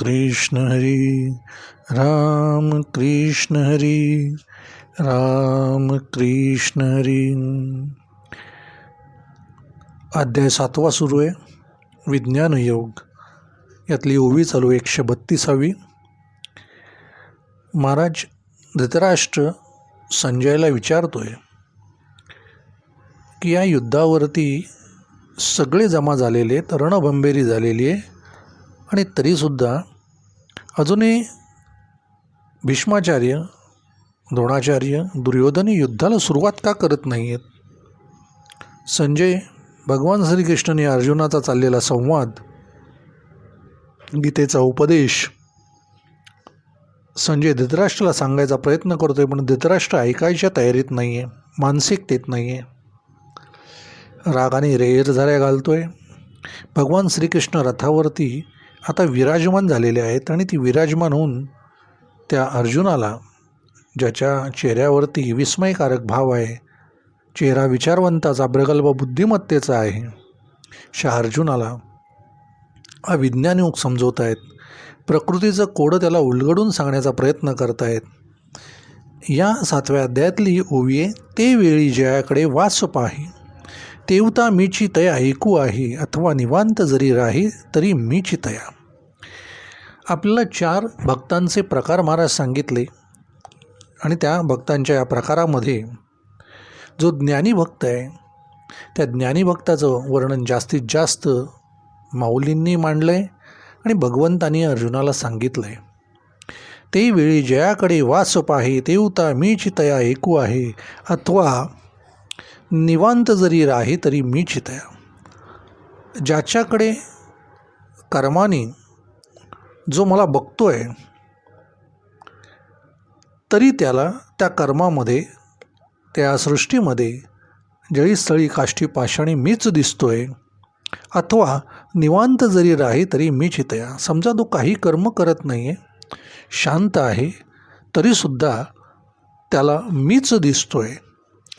कृष्ण हरी राम कृष्ण हरी राम कृष्ण हरी. अध्याय सातवा सुरू आहे. विज्ञान योग. यातली ओवी चालू एकशे बत्तीसावी. महाराज धृतराष्ट्र संजयला विचारतोय की या युद्धावरती सगळे जमा झालेले आहेत रणभंबेरी झालेली आहे आणि तरीसुद्धा अजूनही भीष्माचार्य द्रोणाचार्य दुर्योधनी युद्धाला सुरुवात का करत नाही आहेत संजय भगवान श्रीकृष्णाने अर्जुनाचा चाललेला संवाद गीतेचा उपदेश संजय धृतराष्ट्राला सांगायचा प्रयत्न करतोय पण धृतराष्ट्र ऐकायच्या तयारीत नाही आहे मानसिकतेत नाही आहे रागाने रेर झऱ्या घालतोय. भगवान श्रीकृष्ण रथावरती आता विराजमान झालेले आहेत आणि ती विराजमान होऊन त्या अर्जुनाला ज्याच्या चेहऱ्यावरती विस्मयकारक भाव आहे चेहरा विचारवंताचा प्रगल्भ बुद्धिमत्तेचा आहे शा अर्जुनाला हा समजवत आहेत प्रकृतीचं कोडं त्याला उलगडून सांगण्याचा प्रयत्न करतायत या सातव्या अध्यायातली ओवी आहे ते वेळी जयाकडे वास पाही तेवता मीची तया ऐकू आहे अथवा निवांत जरी राही तरी मीची तया. आपल्याला चार भक्तांचे प्रकार महाराज सांगितले. आणि त्या भक्तांच्या या प्रकारामध्ये जो ज्ञानी भक्त आहे त्या ज्ञानी भक्ताचं वर्णन जास्तीत जास्त माऊलींनी मांडलं आहे आणि भगवंतानी अर्जुनाला सांगितलं आहे ते वेळी जयाकडे वास पाहे तेवता मीची तया ऐकू आहे अथवा निवांत जरी राही तरी मी चितया. ज्याच्याकडे कर्माने जो मला बघतो आहे तरी त्याला त्या कर्मामध्ये त्या सृष्टीमध्ये जळीस्थळी काष्टी पाषाणी मीच दिसतो आहे अथवा निवांत जरी राही तरी मी चितया. समजा तो काही कर्म करत नाही आहे शांत आहे तरीसुद्धा त्याला मीच दिसतो आहे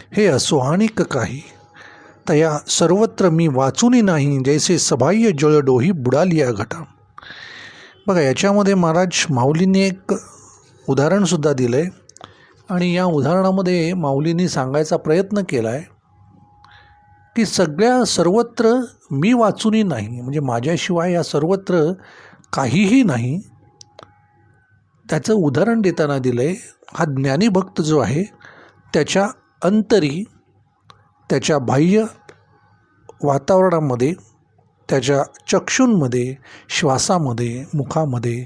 हे असोहानिक काही. तया सर्वत्र मी वाचूनही नाही जैसे सबाह्य जळ डोही बुडाली या घटा बघा याच्यामध्ये महाराज माऊलींनी एक उदाहरणसुद्धा दिलं आहे आणि या उदाहरणामध्ये माऊलींनी सांगायचा प्रयत्न केला आहे की सगळ्या सर्वत्र मी वाचूनही नाही म्हणजे माझ्याशिवाय या सर्वत्र काहीही नाही. त्याचं उदाहरण देताना दिलं आहे हा ज्ञानीभक्त जो आहे त्याच्या अंतरी त्याच्या बाह्य वातावरणामध्ये त्याच्या चक्षूंमध्ये श्वासामध्ये मुखामध्ये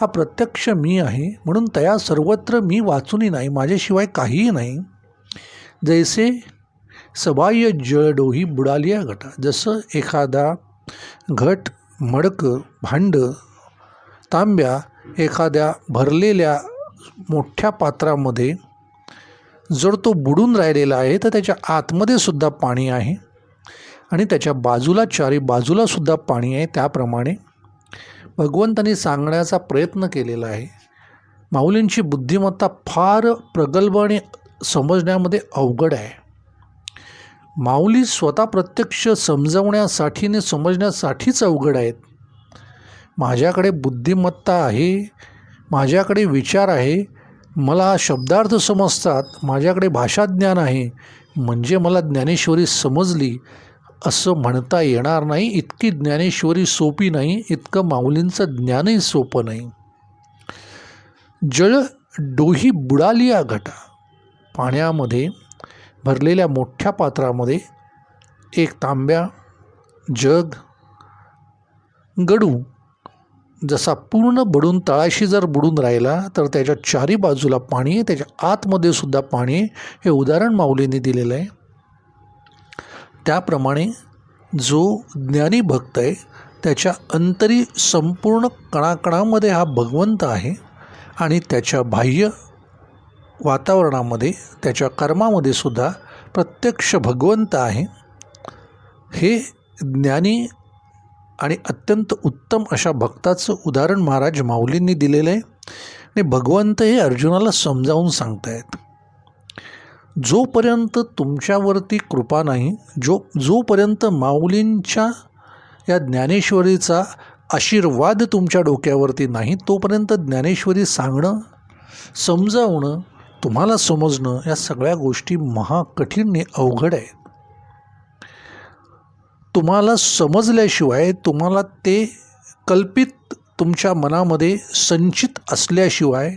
हा प्रत्यक्ष मी आहे म्हणून त्या सर्वत्र मी वाचूनही नाही माझ्याशिवाय काहीही नाही. जैसे सबाह्य जळडोही बुडालिया घटा जसं एखादा घट मडकं भांडं तांब्या एखाद्या भरलेल्या मोठ्या पात्रामध्ये जर तो बुडून राहिलेला आहे तर त्याच्या आतमध्ये सुद्धा पाणी आहे. आणि त्याच्या बाजूला चारी बाजूलासुद्धा पाणी आहे. त्याप्रमाणे भगवंतांनी सांगण्याचा प्रयत्न केलेला आहे. माऊलींची बुद्धिमत्ता फार प्रगल्भ आणि समजण्यामध्ये अवघड आहे. माऊली स्वतः प्रत्यक्ष समजवण्यासाठीने समजण्यासाठीच अवघड आहेत. माझ्याकडे बुद्धिमत्ता आहे माझ्याकडे विचार आहे मला शब्दार्थ समजतात माझ्याकडे भाषाज्ञान आहे म्हणजे मला ज्ञानेश्वरी समजली. असं म्हणता येणार नाही इतकी ज्ञानेश्वरी सोपी नाही इतकं माऊलींचं ज्ञानही सोपं नाही. जळ डोही बुडाली या घटा. पाण्यामध्ये भरलेल्या मोठ्या पात्रामध्ये एक तांब्या जग गडू जसा पूर्ण बुडून तळाशी जर बुडून राहिला तर त्याच्या चारी बाजूला पाणी आहे त्याच्या आतमध्ये सुद्धा पाणी हे उदाहरण माऊलीने दिलेलं आहे. त्याप्रमाणे जो ज्ञानी भक्त आहे त्याच्या अंतरी संपूर्ण कणाकणामध्ये हा भगवंत आहे आणि त्याच्या बाह्य वातावरणामध्ये त्याच्या कर्मामध्ये सुद्धा प्रत्यक्ष भगवंत आहे. हे ज्ञानी आणि अत्यंत उत्तम अशा भक्ताचं उदाहरण महाराज माऊलींनी दिलेलं आहे. आणि भगवंत हे अर्जुनाला समजावून सांगतायत. जोपर्यंत तुमच्यावरती कृपा नाही जो जोपर्यंत माऊलींच्या या ज्ञानेश्वरीचा आशीर्वाद तुमच्या डोक्यावरती नाही तोपर्यंत ज्ञानेश्वरी सांगणं समजावणं तुम्हाला समजणं या सगळ्या गोष्टी महाकठीण आणि अवघड आहेत. तुम्हाला समजल्याशिवाय तुम्हाला ते कल्पित तुमच्या मनामध्ये संचित असल्याशिवाय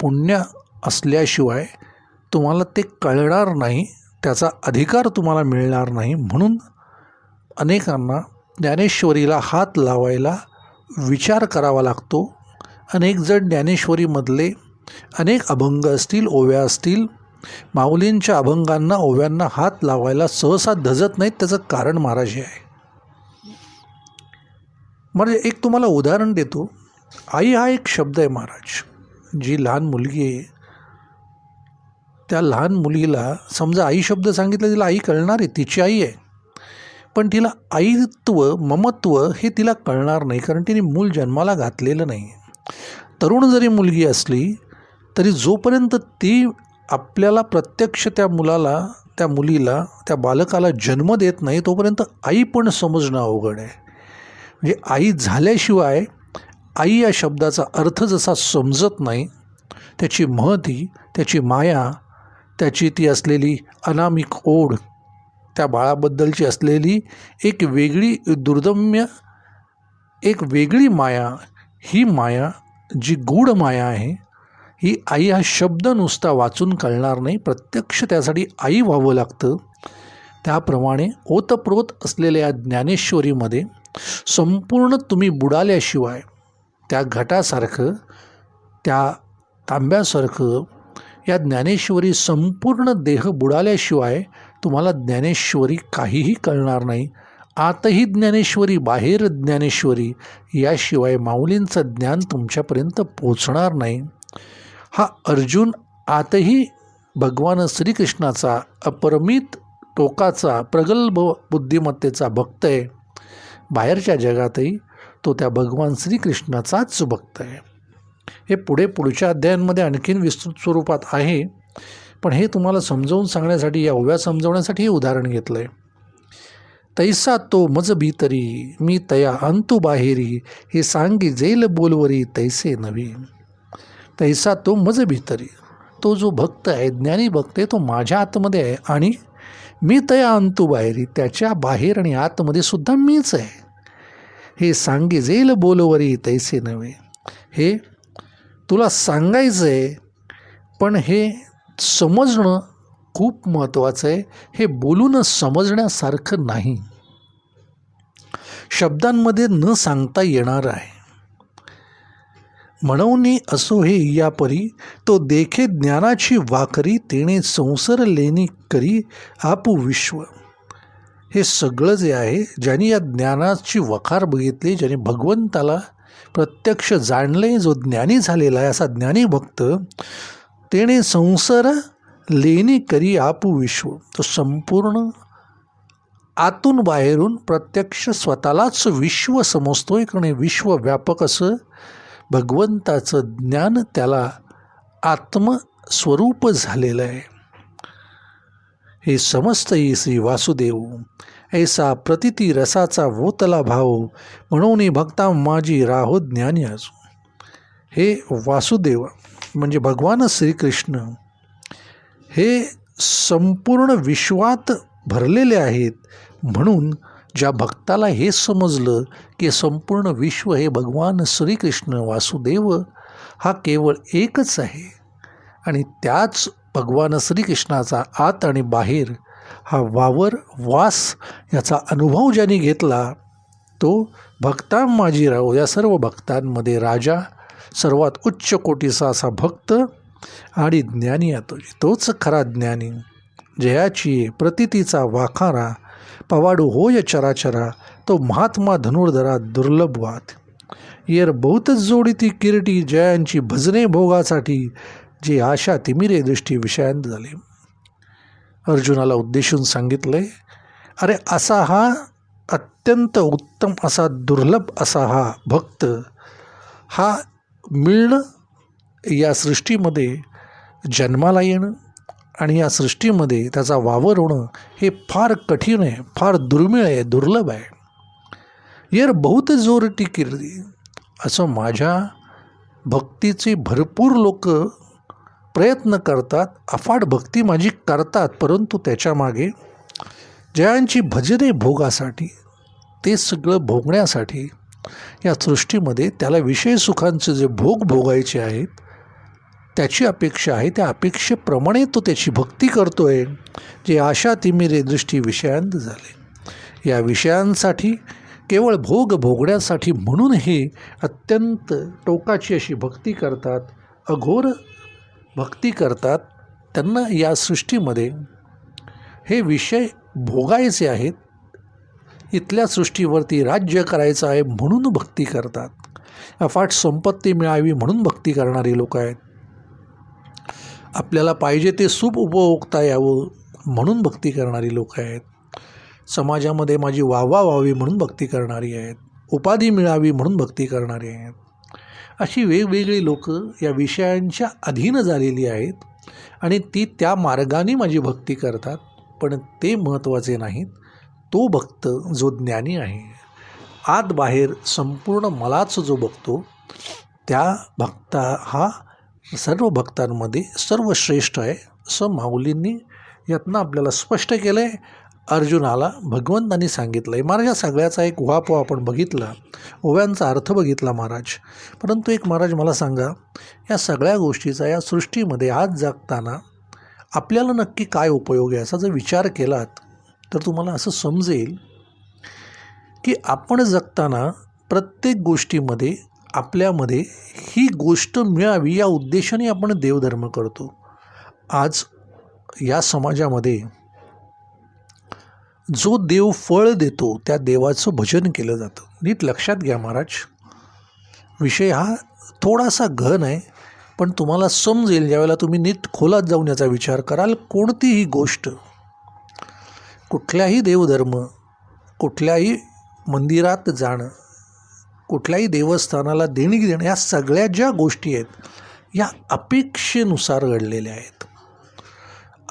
पुण्य असल्याशिवाय तुम्हाला ते कळणार नाही त्याचा अधिकार तुम्हाला मिळणार नाही. म्हणून अनेकांना ज्ञानेश्वरीला हात लावायला विचार करावा लागतो. अनेक जण ज्ञानेश्वरीमधले अनेक अभंग असतील ओव्या असतील माऊलींच्या अभंगांना ओव्यांना हात लावायला सहसा धजत नाहीत त्याचं कारण महाराज हे आहे. म्हणजे एक तुम्हाला उदाहरण देतो. आई हा एक शब्द आहे महाराज जी लहान मुलगी आहे. त्या लहान मुलीला समजा आई शब्द सांगितला तिला आई कळणार आहे तिची आई आहे. पण तिला आईत्व ममत्व हे तिला कळणार नाही कारण तिने मूल जन्माला घातलेलं नाही. तरुण जरी मुलगी असली तरी जोपर्यंत ती आपल्याला प्रत्यक्ष त्या मुलाला त्या मुलीला त्या बालकाला जन्म देत नाही तोपर्यंत आई पण समजणं अवघड आहे. म्हणजे आई झाल्याशिवाय आई या शब्दाचा अर्थ जसा समजत नाही त्याची महती त्याची माया त्याची ती असलेली अनामिक ओढ त्या बाळाबद्दलची असलेली एक वेगळी दुर्दम्य एक वेगळी माया ही माया जी गूढ माया आहे ही आई हा शब्द नुसता वाचून कळणार नाही. प्रत्यक्ष त्यासाठी आई व्हावं लागतं. त्याप्रमाणे ओतप्रोत असलेल्या या ज्ञानेश्वरीमध्ये संपूर्ण तुम्ही बुडाल्याशिवाय त्या घटासारखं त्या तांब्यासारखं या ज्ञानेश्वरी संपूर्ण देह बुडाल्याशिवाय तुम्हाला ज्ञानेश्वरी काहीही कळणार नाही. आतही ज्ञानेश्वरी बाहेर ज्ञानेश्वरी याशिवाय माऊलींचं ज्ञान तुमच्यापर्यंत पोचणार नाही. हा अर्जुन आतही भगवान श्रीकृष्णाचा अपरमित टोकाचा प्रगल्भ बुद्धिमत्तेचा भक्त आहे. बाहेरच्या जगातही तो त्या भगवान श्रीकृष्णाचाच भक्त आहे. हे पुढे पुढच्या अध्यायांमध्ये आणखीन विस्तृत स्वरूपात आहे. पण हे तुम्हाला समजावून सांगण्यासाठी या ओव्या समजवण्यासाठी हे उदाहरण घेतलं आहे तैसा तो मज भीतरी मी तया अंतू बाहेरी हे सांगी जेल बोलवरी तैसे नवी तैसा तो मज भीतरी. तो जो भक्त आहे ज्ञानी भक्त आहे तो माझ्या आतमध्ये आहे आणि मी तया अंतू बाहेरी त्याच्या बाहेर आणि आतमध्ये सुद्धा मीच आहे. हे सांगे जेल बोलवरी तैसे नव्हे. हे तुला सांगायचं आहे पण हे समजणं खूप महत्त्वाचं आहे. हे बोलून समजण्यासारखं नाही. शब्दांमध्ये न सांगता येणार आहे. म्हणून असो हे या परी तो देखे ज्ञानाची वाकरी तेने संसार लेणी करी आपू विश्व. हे सगळं जे आहे ज्याने या ज्ञानाची वखार बघितली ज्याने भगवंताला प्रत्यक्ष जाणले जो ज्ञानी झालेला आहे असा ज्ञानी भक्त तेने संसार लेणी करी आपू विश्व. तो संपूर्ण आतून बाहेरून प्रत्यक्ष स्वतःलाच विश्व समजतोय कारण विश्व विश्वव्यापक असं भगवंताचं ज्ञान त्याला आत्मस्वरूप झालेलं आहे. हे समस्त श्री वासुदेव ऐसा प्रतिती रसाचा वोतला भाव म्हणून भक्ता माझी राहो ज्ञानी असू. हे वासुदेव म्हणजे भगवान श्रीकृष्ण हे संपूर्ण विश्वात भरलेले आहेत म्हणून ज्या भक्ताला हे समजलं की संपूर्ण विश्व हे भगवान श्रीकृष्ण वासुदेव हा केवळ एकच आहे. आणि त्याच भगवान श्रीकृष्णाचा आत आणि बाहेर हा वावर वास याचा अनुभव ज्यांनी घेतला तो भक्ता माजीराव या सर्व भक्तांमध्ये राजा सर्वात उच्च कोटीचा असा भक्त आणि ज्ञानी येतो तोच खरा ज्ञानी जयाची प्रतितीचा वाखारा पवाडू होय चराचरा तो महात्मा धनुर्धरा दुर्लभ वाद येर बहुतच जोडी ती किरटी जयांची भजने भोगासाठी जे आशा तिमिरे दृष्टी विषयांत झाले अर्जुनाला उद्देशून सांगितले अरे असा हा अत्यंत उत्तम असा दुर्लभ असा हा भक्त हा मिळणं या सृष्टीमध्ये जन्माला येणं आणि या सृष्टीमध्ये त्याचा वावर होणं हे फार कठीण आहे फार दुर्मिळ आहे दुर्लभ आहे. येर बहुत जोर कीर्ती असं माझ्या भक्तीचे भरपूर लोक प्रयत्न करतात अफाट भक्ती माझी करतात परंतु त्याच्यामागे जयांची भजने भोगासाठी ते सगळं भोगण्यासाठी या सृष्टीमध्ये त्याला विषय सुखांचे जे भोग भोगायचे आहेत त्याची अपेक्षा आहे त्या अपेक्षेप्रमाणे तो त्याची भक्ती करतो आहे जे आशा तिमिरे दृष्टी विषयांत झाले. या विषयांसाठी केवळ भोग भोगण्यासाठी म्हणूनही अत्यंत टोकाची अशी भक्ती करतात अघोर भक्ती करतात त्यांना या सृष्टीमध्ये हे विषय भोगायचे आहेत इथल्या सृष्टीवरती राज्य करायचं आहे म्हणून भक्ती करतात. अफाट संपत्ती मिळावी म्हणून भक्ती करणारी लोक आहेत. आपल्याला पाहिजे ते सूप उपभोगता यावं म्हणून भक्ती करणारी लोक आहेत. समाजामध्ये माझी वाहवा व्हावी म्हणून भक्ती करणारी आहेत. उपाधी मिळावी म्हणून भक्ती करणारी आहेत. अशी वेगवेगळी लोक या विषयांच्या अधीन झालेली आहेत आणि ती त्या मार्गाने माझी भक्ती करतात पण ते महत्त्वाचे नाहीत. तो भक्त जो ज्ञानी आहे आत बाहेर संपूर्ण मलाच जो बघतो त्या भक्ता हा सर्व भक्तांमध्ये सर्वश्रेष्ठ आहे असं माऊलींनी यातनं आपल्याला स्पष्ट केलं आहे अर्जुनाला भगवंतांनी सांगितलं आहे महाराज या सगळ्याचा एक उहापोहा आपण बघितला ओव्यांचा अर्थ बघितला महाराज. परंतु एक महाराज मला सांगा या सगळ्या गोष्टीचा या सृष्टीमध्ये आज जगताना आपल्याला नक्की काय उपयोग आहे असा जर विचार केलात तर तुम्हाला असं समजेल की आपण जगताना प्रत्येक गोष्टीमध्ये आपल्यामध्ये ही गोष्ट मिळावी या उद्देशाने आपण देवधर्म करतो. आज या समाजामध्ये जो देव फळ देतो त्या देवाचं भजन केलं जातं. नीट लक्षात घ्या महाराज. विषय हा थोडासा घन आहे पण तुम्हाला समजेल ज्यावेळेला तुम्ही नीट खोलात जाऊन याचा विचार कराल कोणतीही गोष्ट कुठल्याही देवधर्म कुठल्याही मंदिरात जाणं कुठल्याही देवस्थानाला देणगी देणं या सगळ्या ज्या गोष्टी आहेत या अपेक्षेनुसार घडलेल्या आहेत.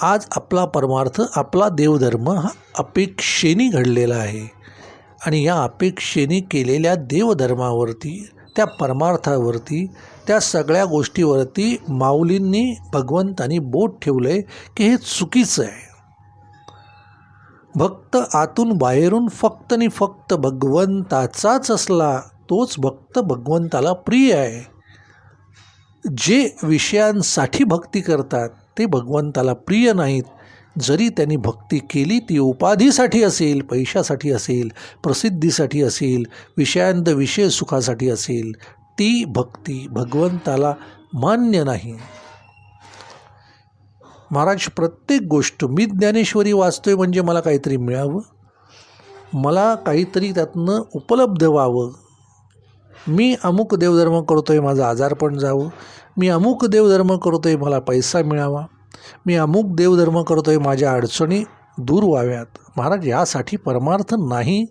आज आपला परमार्थ आपला देवधर्म हा अपेक्षेने घडलेला आहे. आणि या अपेक्षेने केलेल्या देवधर्मावरती त्या परमार्थावरती त्या सगळ्या गोष्टीवरती माऊलींनी भगवंतानी बोट ठेवलं आहे की हे चुकीचं आहे. भक्त आतून बाहेरून फक्त आणि फक्त भगवंताचाच असला तोच भक्त भगवंताला प्रिय आहे. जे विषयांसाठी भक्ती करतात ते भगवंताला प्रिय नाहीत. जरी त्यांनी भक्ती केली ती उपाधीसाठी असेल पैशासाठी असेल प्रसिद्धीसाठी असेल विषयांत विषय सुखासाठी असेल ती भक्ती भगवंताला मान्य नाही. महाराज प्रत्येक गोष्ट मी ज्ञानेश्वरी वाचतोय म्हणजे मला काहीतरी मिळावं? मला काहीतरी त्यातनं उपलब्ध व्हावं? मी अमुक देवधर्म करतो आहे माझं आजारपण जावं. मी अमुक देवधर्म करतो आहे मला पैसा मिळावा. मी अमुक देवधर्म करतो आहे माझ्या अडचणी दूर व्हाव्यात. महाराज यासाठी परमार्थ नाही.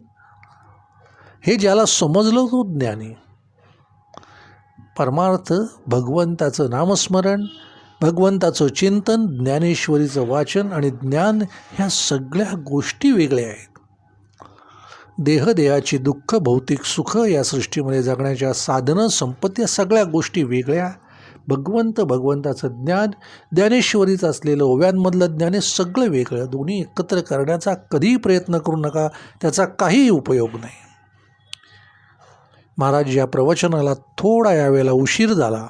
हे ज्याला समजलं तो ज्ञानी. परमार्थ भगवंताचं नामस्मरण भगवंताचं चिंतन ज्ञानेश्वरीचं वाचन आणि ज्ञान ह्या सगळ्या गोष्टी वेगळ्या आहेत. देहदेहाची दुःख भौतिक सुख या सृष्टीमध्ये जगण्याच्या साधनं संपत्ती या सगळ्या गोष्टी वेगळ्या. भगवंत भगवंताचं ज्ञान ज्ञानेश्वरीचं असलेलं ओव्यांमधलं ज्ञान हे सगळं वेगळं. दोन्ही एकत्र करण्याचा कधीही प्रयत्न करू नका त्याचा काहीही उपयोग नाही. महाराज या प्रवचनाला थोडा यावेळेला उशीर झाला.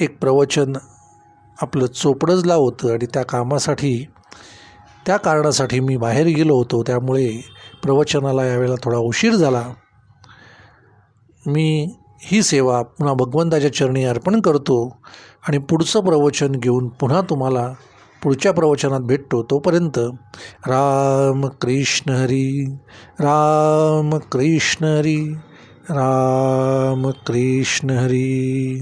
एक प्रवचन आपलं चोपडजला होतं आणि त्या कामासाठी त्या कारणासाठी मी बाहेर गेलो होतो. त्यामुळे प्रवचनाला यावेळेला थोडा उशीर झाला. मी ही सेवा पुन्हा भगवंताच्या चरणी अर्पण करतो आणि पुढचं प्रवचन घेऊन पुन्हा तुम्हाला पुढच्या प्रवचनात भेटतो तोपर्यंत राम कृष्ण हरी राम कृष्ण हरी राम कृष्ण हरी.